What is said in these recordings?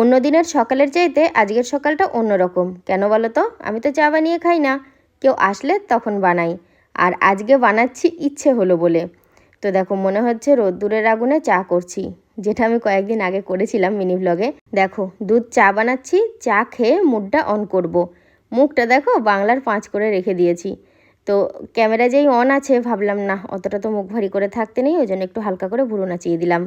অন্য দিনের সকালের চাইতে আজকের সকালটা অন্যরকম। কেন বলো তো আমি তো চা বানিয়ে খাই না। কেউ আসলে তখন বানাই। আর আজকে বানাচ্ছি ইচ্ছে হলো বলে। তো দেখো, মনে হচ্ছে রোদ্দুরের আগুনে চা করছি, যেটা আমি কয়েকদিন আগে করেছিলাম মিনি ব্লগে। দেখো, দুধ চা বানাচ্ছি, চা খেয়ে মুডটা অন করব। মুখটা দেখো, বাংলার পাঁচ করে রেখে দিয়েছি। তো ক্যামেরা যেই অন আছে, ভাবলাম না, অতটা তো মুখ ভারী করে থাকতে নেই, ওই জন্য একটু হালকা করে ভুরু নাচিয়ে দিলাম।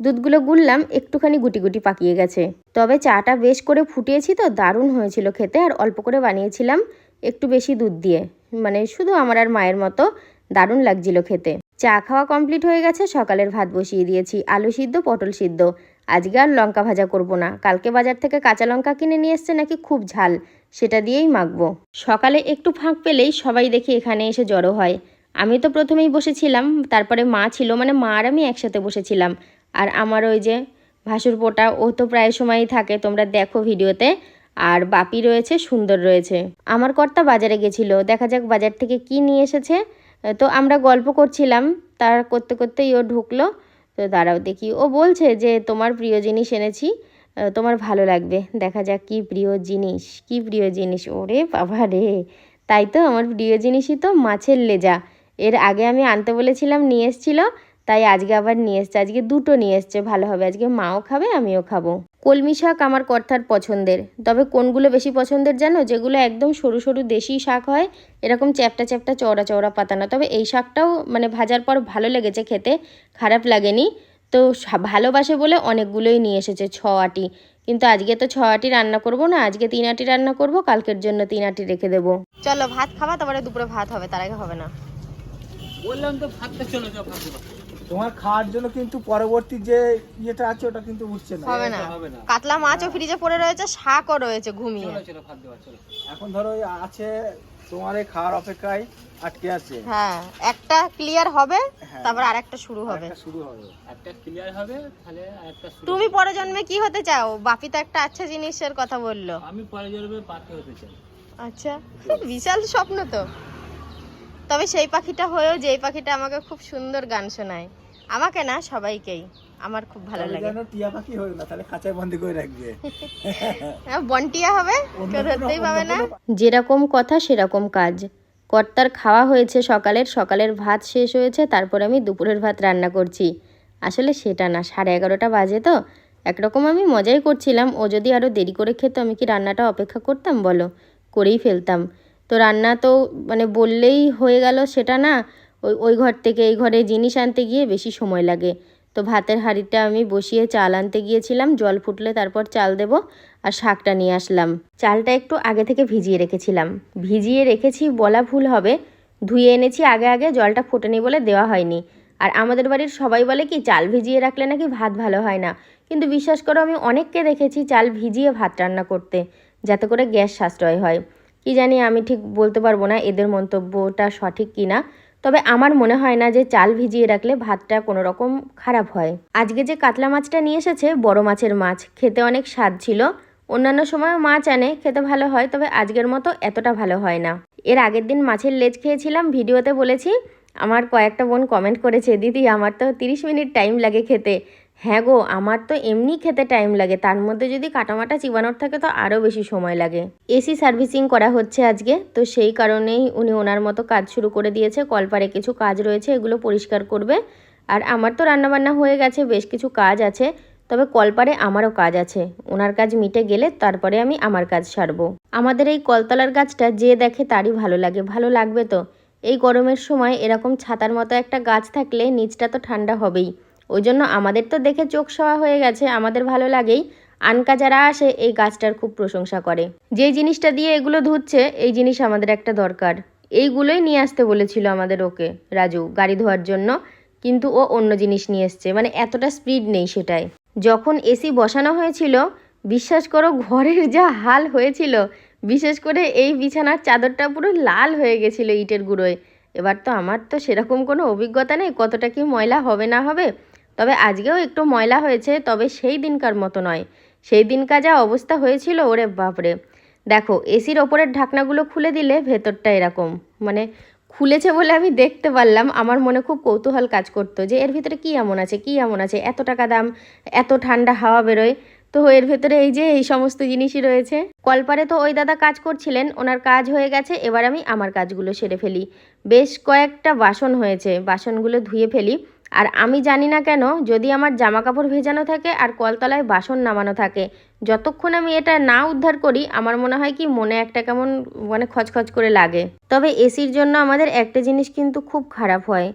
দুধগুলো গুললাম, একটুখানি গুটি গুটি পাকিয়ে গেছে। তবে চাটা বেশ করে ফুটিয়েছি তো, দারুণ হয়েছিল খেতে, আর অল্প করে বানিয়েছিলাম একটু বেশি দুধ দিয়ে। মানে শুধু আমার আর মায়ের মতো দারুণ লাগছিল খেতে। চা খাওয়া কমপ্লিট হয়ে গেছে, সকালের ভাত বসিয়ে দিয়েছি, আলু সিদ্ধ, পটল সিদ্ধ। আজকে আর লঙ্কা ভাজা করব না, কালকে বাজার থেকে কাঁচা লঙ্কা কিনে নিয়ে এসছে নাকি খুব ঝাল, সেটা দিয়েই মাখবো। সকালে একটু ফাঁক পেলেই সবাই দেখি এখানে এসে জড়ো হয়। আমি তো প্রথমেই বসেছিলাম, তারপরে মা ছিল মানে মা আর আমি একসাথে বসেছিলাম। আর আমার ওই যে ভাসুর পোটা, ও তো প্রায় সময়ই থাকে, তোমরা দেখো ভিডিওতে। আর বাপি রয়েছে, সুন্দর রয়েছে। আমার কর্তা বাজারে গেছিল, দেখা যাক বাজার থেকে কি নিয়ে এসেছে। তো আমরা গল্প করছিলাম, তার করতে করতেই ও ঢুকলো। তো দাঁড়াও দেখি, ও বলছে যে, তোমার প্রিয় জিনিস এনেছি তোমার ভালো লাগবে। দেখা যাক কি প্রিয় জিনিস, কি প্রিয় জিনিস। ওরে বাবা রে, তাই তো আমার প্রিয় জিনিসই তো মাছের লেজা। এর আগে আমি আনতে বলেছিলাম, নিয়ে এসেছিল। তাই আজকে আবার নিয়ে এসছে আজকে দুটো নিয়ে এসছে ভালো হবে। আজকে মাও খাবে আমিও খাব। কলমি শাক আমার কর্তার পছন্দের। তবে কোনগুলো বেশি পছন্দের জানো? যেগুলো একদম সরু সরু দেশি শাক হয় এরকম চ্যাপটা চ্যাপটা চওড়া চওড়া পাতা না। তবে এই শাকটাও মানে ভাজার পর ভালো লেগেছে খেতে খারাপ লাগেনি। তো ভালোবাসে বলে অনেকগুলোই নিয়ে এসেছে ছ আটি। কিন্তু আজকে তো ছ আটি রান্না করব না আজকে তিন আটি রান্না করব কালকের জন্য তিন আটি রেখে দেবো। চলো ভাত খাওয়া তারপরে দুপুরে ভাত হবে তার আগে হবে না। বললাম তো ভাতটা চলে যাও ভাত। তোমার খাওয়ার জন্য কিন্তু পরবর্তী যে ইয়েটা আছে ওটা কিন্তু উঠছে না। হবে না। হবে না কাতলা মাছও ফ্রিজে পড়ে রয়েছে শাকও রয়েছে ঘুমিয়ে। চলো চলো ভাত দেওয়া চলো। এখন ধরো আছে তোমার এই খাওয়ার অপেক্ষায় আটকে আছে। হ্যাঁ একটা ক্লিয়ার হবে হ্যাঁ। তারপর আরেকটা শুরু হবে। একটা শুরু হবে। একটা ক্লিয়ার হবে তাহলে একটা শুরু তুমি পরে জন্মে কি হতে চাও? বাপি তো একটা আচ্ছা জিনিসের কথা বলল। আমি পরে জন্মে পাখি হতে চাই। আচ্ছা বিশাল স্বপ্ন তো। তবে সেই পাখিটা হয়েও যেই পাখিটা আমাকে খুব সুন্দর গান শোনায়। আমাকে না সবাইকেই। আমার খুব ভালো লাগে। যেন টিয়া পাখি হয় না তাহলে খাঁচায় বন্দি করে রাখবে। হ্যাঁ, বন্টিয়া হবে? কেউ ধরতেই পাবে না? যেরকম কথা সেরকম কাজ। কর্তার খাওয়া হয়েছে সকালের সকালের ভাত শেষ হয়েছে তারপর আমি দুপুরের ভাত রান্না করছি। আসলে সেটা না সাড়ে এগারোটা বাজে তো। একরকম আমি মজাই করছিলাম। ও যদি আরও দেরি করে খেত আমি কি রান্নাটা অপেক্ষা করতাম বলো? করেই ফেলতাম। তো রান্না তো মানে বললেই হয়ে গেল সেটা না। ওই ওই ঘর থেকে, এই ঘরে জিনিস আনতে গিয়ে বেশি সময় লাগে। তো ভাতের হাঁড়িটা আমি বসিয়ে চাল আনতে গিয়েছিলাম, জল ফুটলে তারপর চাল দেব আর শাকটা নিয়ে আসলাম। চালটা একটু আগে থেকে ভিজিয়ে রেখেছিলাম। ভিজিয়ে রেখেছি বলা ভুল হবে, ধুয়ে এনেছি আগে আগে, জলটা ফোটেনি বলে দেওয়া হয়নি। আর আমাদের বাড়ির সবাই বলে কি, চাল ভিজিয়ে রাখলে নাকি ভাত ভালো হয় না? কিন্তু বিশ্বাস করো, আমি অনেককে দেখেছি চাল ভিজিয়ে ভাত রান্না করতে, যাতে করে গ্যাস সাশ্রয় হয়। কি জানি আমি ঠিক বলতে পারব না, এদের মন্তব্যটা সঠিক কি না তবে আমার মনে হয় না যে চাল ভিজিয়ে রাখলে ভাতটা কোনো রকম খারাপ হয়। আজকে যে কাতলা মাছটা নিয়ে এসেছে, বড় মাছের মাছ, খেতে অনেক স্বাদ ছিল। অন্যান্য সময় মাছ আনে, খেতে ভালো হয়, তবে আজকের মতো এতটা ভালো হয় না। এর আগের দিন মাছের লেজ খেয়েছিলাম, ভিডিওতে বলেছি, আমার কয়েকটা বোন কমেন্ট করেছে, দিদি, আমার তো তিরিশ মিনিট টাইম লাগে খেতে। হ্যাঁ গো, আমার তো এমনি খেতে টাইম লাগে। তার মধ্যে যদি কাটামাটা চিবানোর থাকে তো আরও বেশি সময় লাগে। এসি সার্ভিসিং করা হচ্ছে আজকে, তো সেই কারণেই উনি ওনার মতো কাজ শুরু করে দিয়েছে। কলপারে কিছু কাজ রয়েছে, এগুলো পরিষ্কার করবে। আর আমার তো রান্নাবান্না হয়ে গেছে, বেশ কিছু কাজ আছে। তবে কলপারে আমারও কাজ আছে। ওনার কাজ মিটে গেলে তারপরে আমি আমার কাজ সারবো। আমাদের এই কলতলার গাছটা যে দেখে তারই ভালো লাগে। ভালো লাগবে তো? এই গরমের সময় এরকম ছাতার মতো একটা গাছ থাকলে নিচটা তো ঠান্ডা হবেই। ওই জন্য আমাদের তো দেখে চোখ সওয়া হয়ে গেছে, আমাদের ভালো লাগেই। আনকা যারা আসে, এই গাছটার খুব প্রশংসা করে। যেই জিনিসটা দিয়ে এগুলো ধুচ্ছে, এই জিনিস আমাদের একটা দরকার। এইগুলোই নিয়ে আসতে বলেছিল আমাদের ওকে, রাজু, গাড়ি ধোয়ার জন্য। কিন্তু ও অন্য জিনিস নিয়ে এসছে মানে এতটা স্পিড নেই সেটাই। যখন এসি বসানো হয়েছিল, বিশ্বাস করো ঘরের যা হাল হয়েছিল, বিশেষ করে এই বিছানার চাদরটা পুরো লাল হয়ে গেছিল ইটের গুঁড়োয়। এবার তো আমার তো সেরকম কোনো অভিজ্ঞতা নেই, কতটা কি ময়লা হবে না হবে। তবে আজকেও একটু ময়লা হয়েছে, তবে সেই দিনকার মতো নয়। সেই দিনকার যা অবস্থা হয়েছিল, ওরে বাপরে। দেখো, এসির ওপরের ঢাকনাগুলো খুলে দিলে ভেতরটা এরকম। মানে খুলেছে বলে আমি দেখতে পারলাম, আমার মনে খুব কৌতূহল কাজ করতো যে এর ভিতরে কি এমন আছে, কি এমন আছে, এত টাকা দাম, এত ঠান্ডা হাওয়া বেরোয়। তো এর ভেতরে এই যে এই সমস্ত জিনিসই রয়েছে। কলপারে তো ওই দাদা কাজ করছিলেন, ওনার কাজ হয়ে গেছে, এবার আমি আমার কাজগুলো সেরে ফেলি। বেশ কয়েকটা বাসন হয়েছে, বাসনগুলো ধুয়ে ফেলি। আর আমি জানি না কেন, যদি আমার জামা কাপড় ভেজানো থাকে আর কলতলায় বাসন নামানো থাকে, যতক্ষণ আমি এটা না উদ্ধার করি, আমার মনে হয় কি মনে একটা কেমন মানে খচখচ করে লাগে। তবে এসির জন্য আমাদের একটা জিনিস কিন্তু খুব খারাপ হয়,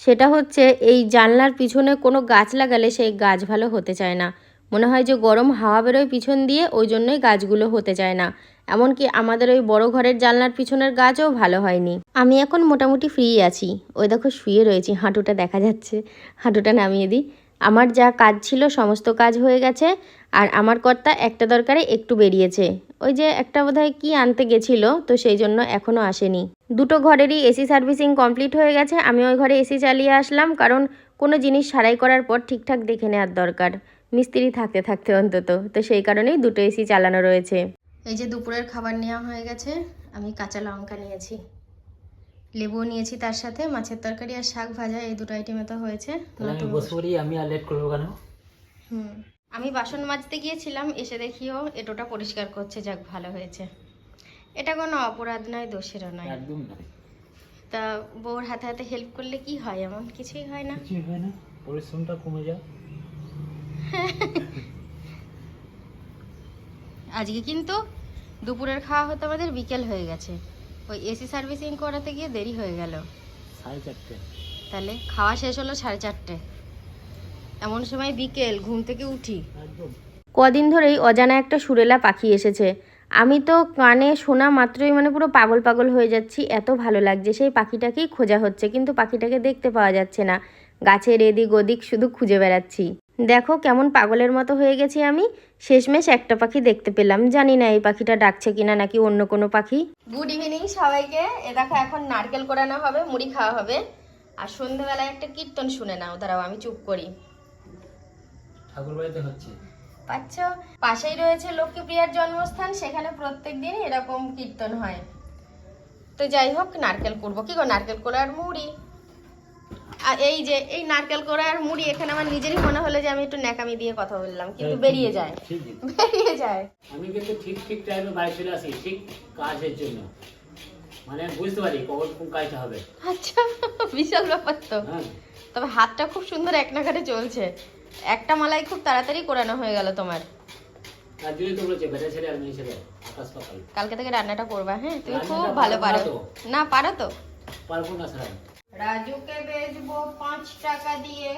সেটা হচ্ছে এই জানলার পিছনে কোনো গাছ লাগালে সেই গাছ ভালো হতে চায় না। মনে হয় যে গরম হাওয়া বেরোয় পিছন দিয়ে, ওই জন্যই গাছগুলো হতে চায় না। এমনকি আমাদের ওই বড় ঘরের জানলার পিছনের গাছও ভালো হয়নি। আমি এখন মোটামুটি ফ্রি আছি। ওই দেখো শুয়ে রয়েছি, হাঁটুটা দেখা যাচ্ছে। হাঁটুটা নামিয়ে দিই। আমার যা কাজ ছিল সমস্ত কাজ হয়ে গেছে, আর আমার কর্তা একটা দরকারে একটু বেরিয়েছে। ওই যে একটা বোধহয় কি আনতে গেছিল, তো সেই জন্য এখনও আসেনি। দুটো ঘরেরই এসি সার্ভিসিং কমপ্লিট হয়ে গেছে। আমি ওই ঘরে এসি চালিয়ে আসলাম, কারণ কোনো জিনিস সারাই করার পর ঠিকঠাক দেখে নেওয়ার দরকার। মিস্ত্রি থাকতে থাকতে অন্তত। তো সেই কারণেই দুটো এসি চালানো রয়েছে। এই যে দুপুরের খাবার নেওয়া হয়ে গেছে আমি কাঁচা লঙ্কা নিয়েছি। লেবুও নিয়েছি তার সাথে মাছের তরকারি আর শাক ভাজা এই দুটো আইটেমে তো হয়েছে। আমি আমি আর লেট করব কেন? হুম আমি বাসন মাজতে গিয়েছিলাম এসে দেখিও এটোটা পরিষ্কার করছে যাক ভালো হয়েছে। এটা কোনো অপরাধ নয় দোষেরও নয়। একদম তা বউর হাতে হাতে হেল্প করলে কি হয় এমন কিছুই হয় না। কিছুই হয় না পরিশ্রমটা কমে যায়। আজকে কিন্তু দুপুরের খাওয়া হতে আমাদের বিকেল হয়ে গেছে। ওই এসি সার্ভিসিং করাতে গিয়ে দেরি হয়ে গেল। সাড়ে চারটে। তাহলে খাওয়া শেষ হলো সাড়ে চারটে। এমন সময় বিকেল ঘুম থেকে উঠি। কদিন ধরেই অজানা একটা সুরেলা পাখি এসেছে। আমি তো কানে শোনা মাত্রই মানে পুরো পাগল পাগল হয়ে যাচ্ছি এত ভালো লাগছে সেই পাখিটাকেই খোঁজা হচ্ছে কিন্তু পাখিটাকে দেখতে পাওয়া যাচ্ছে না। গাছের এদিক ওদিক শুধু খুঁজে বেড়াচ্ছি। দেখো কেমন পাগলের মতো হয়ে গেছি আমি। শেষমেশ একটা পাখি দেখতে পেলাম। জানি না এই পাখিটা ডাকছে কিনা নাকি অন্য কোনো পাখি। গুড ইভিনিং সবাইকে। এ দেখো এখন নারকেল কোরানো হবে মুড়ি খাওয়া হবে। আর সন্ধ্যেবেলায় একটা কীর্তন শুনে নাও দাঁড়াও আমি চুপ করি। ঠাকুর বাড়িতে হচ্ছে। পাচ্ছ? পাশেই রয়েছে লক্ষ্মীপ্রিয়ার জন্মস্থান সেখানে প্রত্যেক দিন এরকম কীর্তন হয়। তো যাই হোক নারকেল করব। কি গো নারকেল কোড়ার মুড়ি? আর এই যে এই নারকেল কোড়ার মুড়ি এখানে আমার নিজেরই মনে হলো যে আমি একটু ন্যাকামি দিয়ে কথা বললাম কিন্তু বেরিয়ে যায়। বেরিয়ে যায়। আমি কিন্তু ঠিক ঠিক টাইমে বাড়ি চলে আসি ঠিক কাজের জন্য। মানে বুঝতে পারি কখন কোন কাজটা হবে। আচ্ছা বিশাল ব্যাপার তো। হ্যাঁ। তবে হাতটা খুব সুন্দর এক নাগারে চলছে। একটা মালাই খুব তাড়াতাড়ি কোরানো হয়ে গেল তোমার। আর কালকে থেকে রান্নাটা করবা হ্যাঁ? তুমি খুব ভালো পারো। না না পারো তো? পারব না স্যার। রাজুকে বেচবো পাঁচ টাকা দিয়ে।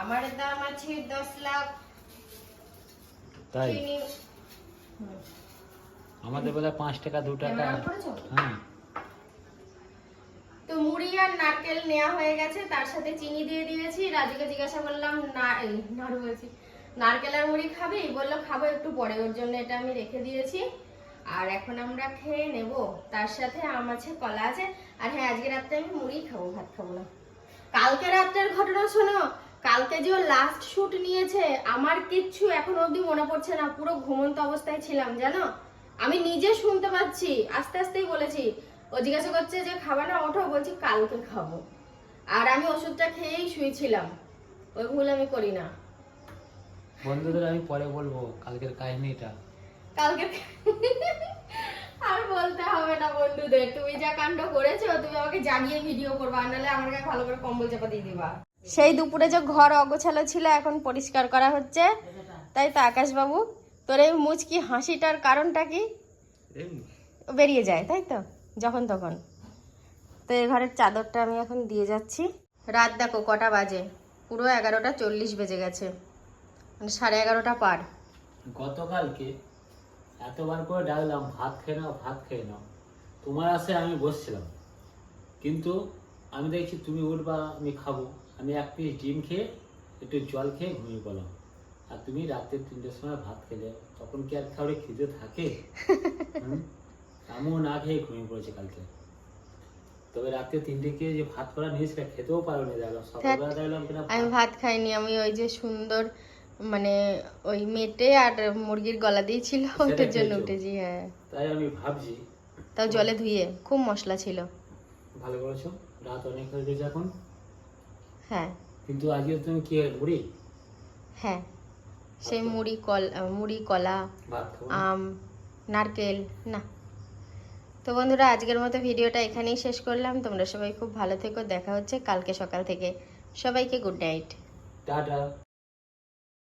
আমার দাম আছে দশ লাখ। তাই? আমাদের বেলা পাঁচ টাকা দু টাকা? হ্যাঁ। তো মুড়ি আর নারকেল নেওয়া হয়ে গেছে তার সাথে চিনি দিয়ে দিয়েছি। রাজুকে জিজ্ঞাসা করলাম না নাড়ু বলছি নারকেল আর মুড়ি খাবি? বলল খাব একটু পরে ওর জন্য এটা আমি রেখে দিয়েছি। আর এখন আমরা খেয়ে নেব। তার সাথে আম আছে, কলা আছে। আর হ্যাঁ আজকে রাত্রে আমি মুড়ি খাব, ভাত খাব না। কালকে রাত্রের ঘটনা শোনো। কালকে যে লাস্ট শুট নিয়েছে, আমার কিচ্ছু এখন অবধি মনে পড়ছে না। পুরো ঘুমন্ত অবস্থায় ছিলাম, জানো? আমি নিজে শুনতে পাচ্ছি, আস্তে আস্তেই বলেছি। ও জিজ্ঞাসা করছে যে খাবার না, ওঠো? বলছি, কালকে খাব। আর আমি ওষুধটা খেয়েই শুয়েছিলাম। ওই ভুল আমি করি না। বন্ধুদের আমি পরে বলব, কালকের কাহিনীটা। কালকে আর বলতে হবে না বন্ধুদের। তুমি যা কাণ্ড করেছ তুমি আমাকে জাগিয়ে ভিডিও করবা আর নাহলে আমার গায়ে ভালো করে কম্বল চাপা দিয়ে দিবা। সেই দুপুরে যে ঘর অগোছালো ছিল এখন পরিষ্কার করা হচ্ছে। তাই তো আকাশ বাবু তোর এই মুচকি হাসিটার কারণটা কি? বেরিয়ে যায় তাই তো? যখন তখন। তো এই ঘরের চাদরটা আমি এখন দিয়ে যাচ্ছি। রাত দেখো কটা বাজে। পুরো এগারোটা চল্লিশ বেজে গেছে। মানে সাড়ে এগারোটা পার। গতকালকে এতবার করে ডাকলাম ভাত খেয়ে নাও ভাত খেয়ে নাও। তোমার আশে আমি বসছিলাম। কিন্তু আমি দেখছি তুমি উঠবা আমি খাব। আমি এক পিস ডিম খেয়ে একটু জল খেয়ে ঘুমিয়ে পড়লাম। আর তুমি রাত্রে তিনটের সময় ভাত খেলে তখন কি আর খাওয়ারে খিদে থাকে? আমিও না খেয়ে ঘুমিয়ে পড়েছি কালকে। তবে রাত্রে তিনটে কে যে ভাত করা নিয়েছিল খেতেও পারো না দেখলাম সকালবেলা দেখলাম কিনা আমি ভাত খাইনি আমি ওই যে সুন্দর মানে ওই মেটে আর মুরগির গলা দিয়েছিল ওটার জন্য উঠেছি হ্যাঁ। তাই আমি ভাবছি তাও জলে ধুয়ে খুব মশলা ছিল। ভালো করেছ রাত অনেক হয়ে গেছে এখন। হ্যাঁ। কিন্তু আজকে তুমি কি মুড়ি? হ্যাঁ। সেই মুড়ি কল মুড়ি কলা? আম নারকেল না। তো বন্ধুরা আজকের মতো ভিডিওটা এখানেই শেষ করলাম। তোমরা সবাই খুব ভালো থেকো দেখা হচ্ছে কালকে সকাল থেকে। সবাইকে গুড নাইট। টাটা।